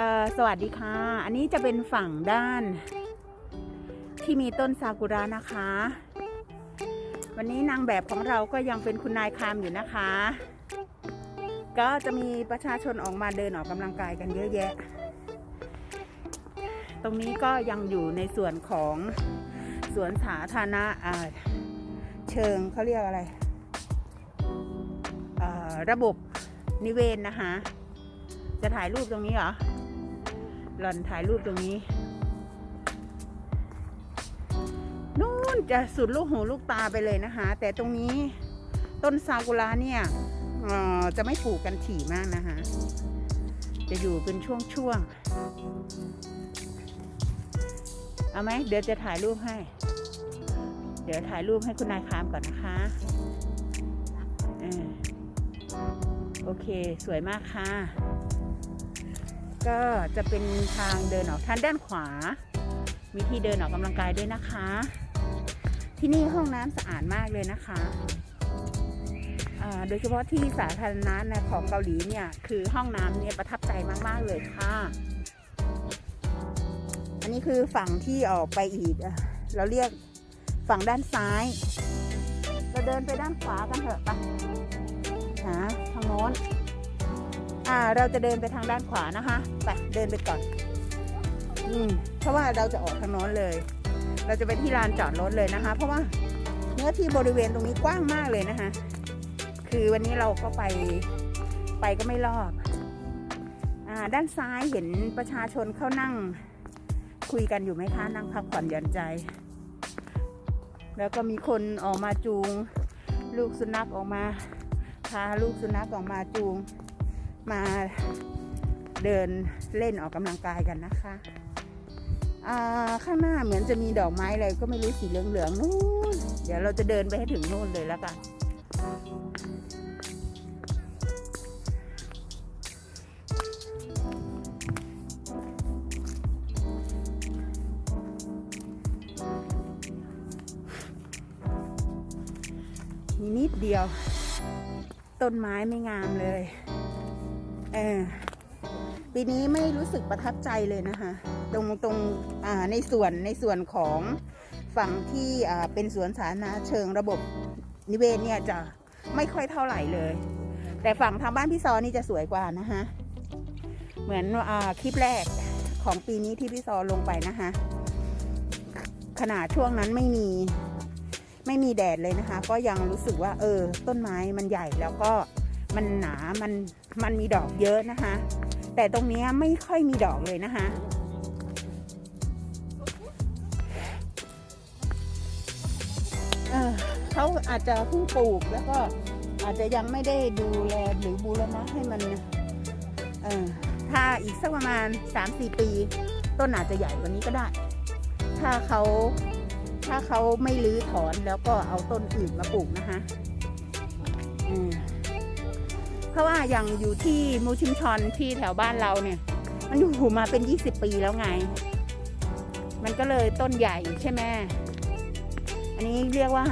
เออสวัสดีค่ะ อันนี้จะเป็นฝั่งด้าน ที่มีต้นซากุระนะคะ วันนี้นางแบบของเราก็ยังเป็นคุณนายคามอยู่นะคะ ก็จะมีประชาชนออกมาเดินออกกำลังกายกันเยอะแยะ ตรงนี้ก็ยังอยู่ในส่วนของสวนสาธารณะเชิงเขาเรียกอะไร ระบบนิเวศนะคะ จะถ่ายรูปตรงนี้เหรอ หล่อนถ่ายรูปตรงนี้ นู่นจะสุดลูกหูลูกตาไปเลยนะคะ แต่ตรงนี้ต้นซากุระเนี่ยจะไม่ปลูกกันถี่มากนะคะ จะอยู่เป็นช่วงๆ เอาไหม เดี๋ยวจะถ่ายรูปให้ เดี๋ยวถ่ายรูปให้คุณนายคามก่อนนะคะโอเค สวยมากค่ะ ก็จะเป็นทางเดินออกทางด้านขวา มีที่เดินออกกำลังกายด้วยนะคะ ที่นี่ห้องน้ำสะอาดมากเลยนะคะโดยเฉพาะที่สาธารณะนะของเกาหลีเนี่ยคือห้องน้ำเนี่ยประทับใจมากๆเลยค่ะ อันนี้คือฝั่งที่ออกไปอีก เราเรียกฝั่งด้านซ้าย เราเดินไปด้านขวากันเถอะไปหาทางโน้น อ่าเราจะเดินไปทางด้านขวานะคะไปเดินไปก่อนอืมเพราะว่าเราจะออกทางโน้นเลย เราจะไปที่ลานจอดรถเลยนะคะ เพราะว่าเนื้อที่บริเวณตรงนี้กว้างมากเลยนะคะ คือวันนี้เราก็ไปไปก็ไม่รอบอ่าด้านซ้ายเห็นประชาชนเขานั่งคุยกันอยู่ไหมคะ นั่งพักผ่อนหย่อนใจ แล้วก็มีคนออกมาจูง ลูกสุนัขออกมาพาลูกสุนัขออกมาจูง มาเดินเล่นออกกำลังกายกันนะคะอ่าข้างหน้าเหมือนจะมีดอกไม้อะไรก็ไม่รู้สีเหลืองๆนู่นเดี๋ยวเราจะเดินไปให้ถึงนู่นเลยแล้วกันมีนิดเดียว ต้นไม้ไม่งามเลย เออปีนี้ไม่รู้สึกประทับใจเลยนะคะ ตรงตรงในส่วนในส่วนของฝั่งที่เป็นสวนสาธารณะเชิงระบบนิเวศเนี่ยจะไม่ค่อยเท่าไหร่เลย แต่ฝั่งทางบ้านพี่ซอนี่จะสวยกว่านะคะเหมือนอคลิปแรกของปีนี้ที่พี่ซอลงไปนะคะขนาดช่วงนั้นไม่มีไม่มีแดดเลยนะคะ ก็ยังรู้สึกว่าเออ ต้นไม้มันใหญ่แล้วก็ มันหนา มัน มันมีดอกเยอะนะคะ แต่ตรงนี้ไม่ค่อยมีดอกเลยนะคะ เออเขาอาจจะเพิ่งปลูกแล้วก็อาจจะยังไม่ได้ดูแลหรือบูรณะให้มัน เออถ้าอีกสักประมาณ 3-4 ปี ต้นอาจจะใหญ่กว่านี้ก็ได้ ถ้าเขาถ้าเขาไม่รื้อถอนแล้วก็เอาต้นอื่นมาปลูกนะคะ อืม ราะว่าอย่างอยู่ที่มูชิมชอนที่แถวบ้านเราเนี่ย มันอยู่มาเป็น 20 ปีแล้วไง มันก็เลยต้นใหญ่ใช่ไหมอันนี้เรียกว่า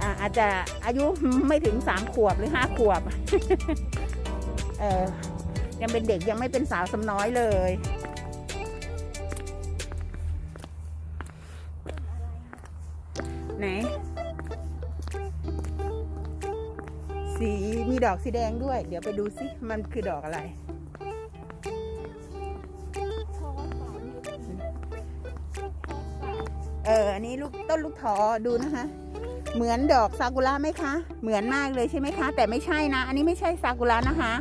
อาอาจจะอายุไม่ถึงสามขวบหรือห้าขวบ เออยังเป็นเด็กยังไม่เป็นสาวสำน้อยเลย ไหน สี มีดอกสีแดงด้วย เดี๋ยวไปดูสิมันคือดอกอะไร เออ อันนี้ลูกต้นลูกท้อดูนะคะ เหมือนดอกซากุระไหมคะ เหมือนมากเลยใช่ไหมคะ แต่ไม่ใช่นะ อันนี้ไม่ใช่ซากุระนะคะ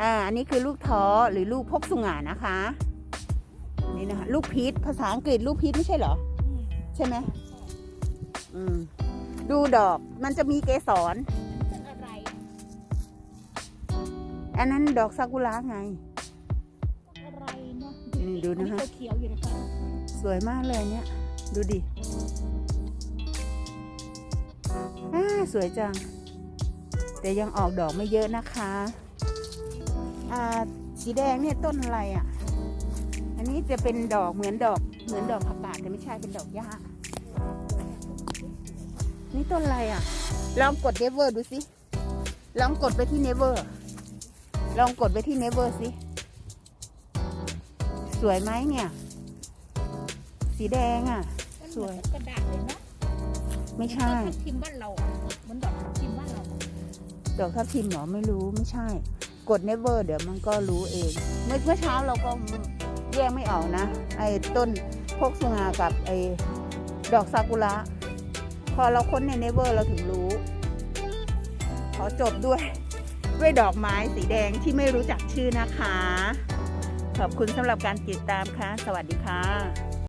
อ่า อันนี้คือลูกท้อหรือลูกพกสุงานะคะ นี่นะคะ ลูกพีชภาษาอังกฤษลูกพีชไม่ใช่เหรอ ใช่ไหม อืม ดูดอกมันจะมีเกสร อันนั้นดอกซากุระไง อะไรเนาะอืมดูนะคะ อัเขียวๆอยู่นะคะสวยมากเลยเนี่ย ดูดิอ่าสวยจัง แต่ยังออกดอกไม่เยอะนะคะ อ่า สีแดงเนี่ยต้นอะไรอะ อันนี้จะเป็นดอกเหมือนดอก เหมือนดอกผักกาดแต่ไม่ใช่เป็นดอกหญ้า นี่ต้นอะไรอะ ลองกด never ดูสิ ลองกดไปที่ never ลองกดไปที่ never สิ สวยไหมเนี่ย สีแดงอะมันสเหมืวอยนกับกระดาษเลยเนาะไม่ใช่เหมือนดอกทับทิมบ้านเราอะเหมือนดอกทับทิมบ้านเราอะดอกทับทิมเหรอไม่รู้ไม่ใช่ กด never เดี๋ยวมันก็รู้เอง เมื่อเมื่อเช้าเราก็แยกไม่ออกนะ ไอ้ต้นพกสุงากับไอ้ดอกซากุระ พอเราค้นใน never เราถึงรู้ ขอจบด้วย ด้วยดอกไม้สีแดงที่ไม่รู้จักชื่อนะคะ ขอบคุณสำหรับการติดตามค่ะ สวัสดีค่ะ